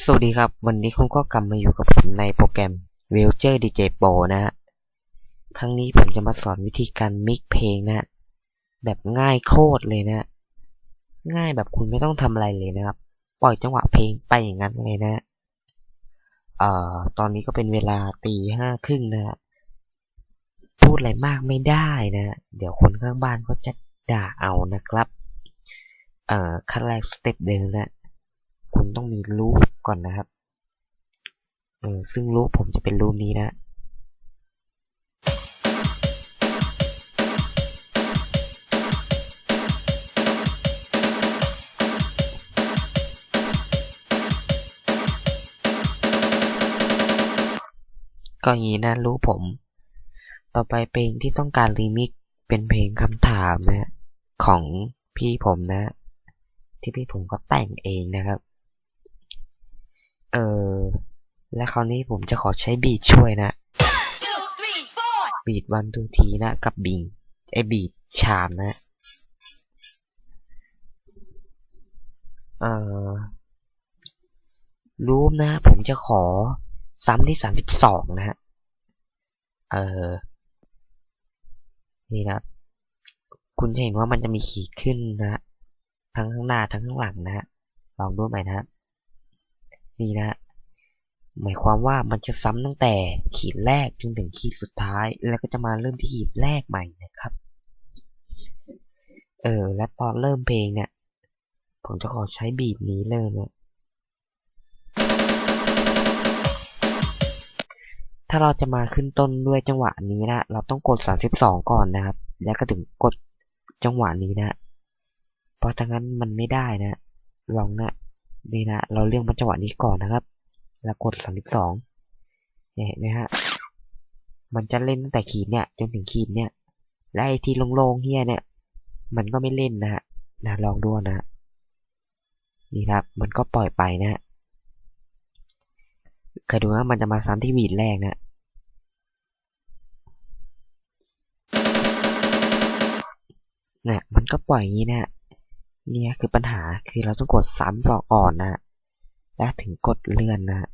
สวัสดีครับ วันนี้คุณก็กลับมาอยู่กับผมในโปรแกรม w e l c h e r DJ Pro นะฮะ ครั้งนี้ผมจะมาสอนวิธีการมิกเพลงนะฮะแบบง่ายโคตรเลยนะ ง่ายแบบคุณไม่ต้องทำอะไรเลยนะครับ ปล่อยจังหวะเพลงไปอย่างนั้นเลยนะ เอ่อ ตอนนี้ก็เป็นเวลาตีห้าครึ่งนะฮะพูดอะไรมากไม่ได้นะฮะเดี๋ยวคนข้างบ้านก็จะด่าเอานะครับ เอ่อขั้นแรกสเต็ปเดิมนะ คุณต้องมีรูป ก่อนนะครับ เออซึ่งรูปผมจะเป็นรูปนี้นะก็อย่างนี้นะรูปผม ต่อไปเพลงที่ต้องการรีมิกเป็นเพลงคำถามนะ ของพี่ผมนะ ที่พี่ผมก็แต่งเองนะครับ เออ และคราวนี้ผมจะขอใช้บีทช่วยนะ บีทวันทูทีนะ กับบิงไอบีทชามนะ เอ่อรูมนะ ผมจะขอซ้ำที่สามสิบสองนะฮะ เออ นี่นะ คุณจะเห็นว่ามันจะมีขีดขึ้นนะ ทั้งข้างหน้าทั้งข้างหลังนะฮะลองดูใหม่นะฮะ นี่นะ หมายความว่ามันจะซ้ำตั้งแต่ขีดแรกจนถึงขีดสุดท้าย แล้วก็จะมาเริ่มที่ขีดแรกใหม่นะครับ เออ และตอนเริ่มเพลงเนี่ย ผมจะขอใช้บีทนี้เริ่มนะถ้าเราจะมาขึ้นต้นด้วยจังหวะนี้นะ เราต้องกด 32 ก่อนนะครับ แล้วก็ถึงกดจังหวะนี้นะ เพราะถ้างั้นมันไม่ได้นะ ลองนะ นี่นะ เราเลือกมาจังหวะนี้ก่อนนะครับ แล้วกด32เนี่ยเห็นไหมฮะ มันจะเล่นตั้งแต่ขีดเนี่ย จนถึงขีดเนี่ย และไอที่โล่งๆเฮียเนี่ย มันก็ไม่เล่นนะฮะนะลองดูนะ นี่ครับ มันก็ปล่อยไปนะฮะเคยดูว่ามันจะมาซ้ำที่วีดแรกนะเนี่ยมันก็ปล่อยอย่างนี้นะ เนี่ยคือปัญหาคือเราต้องกดซ้ำสองอ่อนนะและถึงกดเลื่อนนะ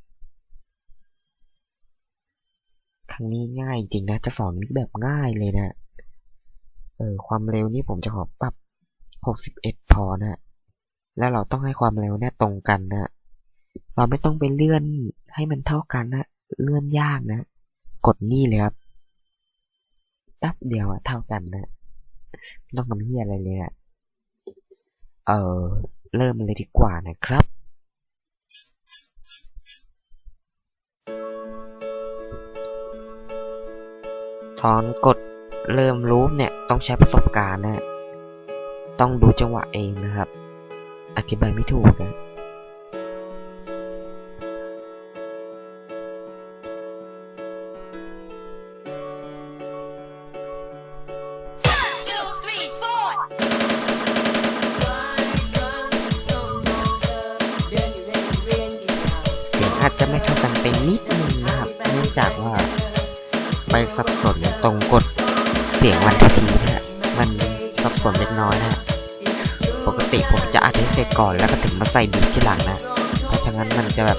ครั้งนี้ง่ายจริงนะจะสอนนี้แบบง่ายเลยนะเออความเร็วนี่ผมจะขอปรับ 61 พอนะแล้วเราต้องให้ความเร็วเนี่ยตรงกันนะเราไม่ต้องไปเลื่อนให้มันเท่ากันนะเลื่อนยากนะ กดนี่เลยครับแป๊บเดียวอะเท่ากันนะไม่ต้องทำเฮียอะไรเลยอะ เออเริ่มเลยดีกว่านะครับ ตอนกดเริ่มรูปเนี่ยต้องใช้ประสบการณ์นะต้องดูจังหวะเองนะครับ อธิบายไม่ถูกนะ ไปสับสนตรงกดเสียงวันทีนะฮะมันสับสนเล็กน้อยนะฮะปกติผมจะอัดให้เสร็จก่อนแล้วก็ถึงมาใส่บีทที่หลังนะ เพราะฉะนั้นมันจะแบบ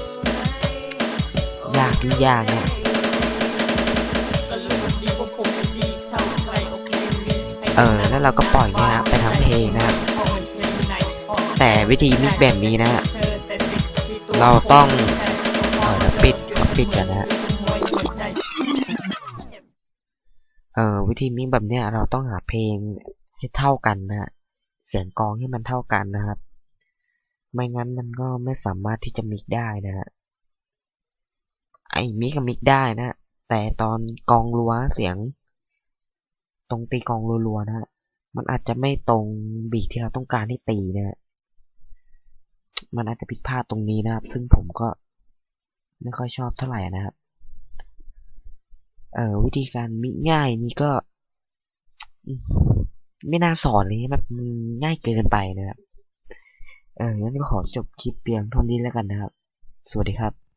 ยากยุ่งยากเนี่ยเออแล้วเราก็ปล่อยเนี่ยฮะไปทั้งเพลงนะครับแต่วิธีมิกแบบนี้นะ เราต้องออปิดปิดกันนะ ออวิธีมิกแบบเนี้ยเราต้องหาเพลงให้เท่ากันนะฮะเสียงกองให้มันเท่ากันนะครับ ไม่งั้นมันก็ไม่สามารถที่จะมิกได้นะฮะไอ้มิกกับมิกได้นะ แต่ตอนกองรัวเสียง ตรงตีกองรัวๆนะฮะมันอาจจะไม่ตรงบีทที่เราต้องการให้ตีนะฮะมันอาจจะผิดพลาดตรงนี้นะครับ ซึ่งผมก็ไม่ค่อยชอบเท่าไหร่นะครับ เอ่อวิธีการมิง่ายนี่ก็ไม่น่าสอนเลยแบบง่ายเกินไปนะครับ เอองั้นก็ขอจบคลิปเพียงเท่านี้แล้วกันนะครับ สวัสดีครับ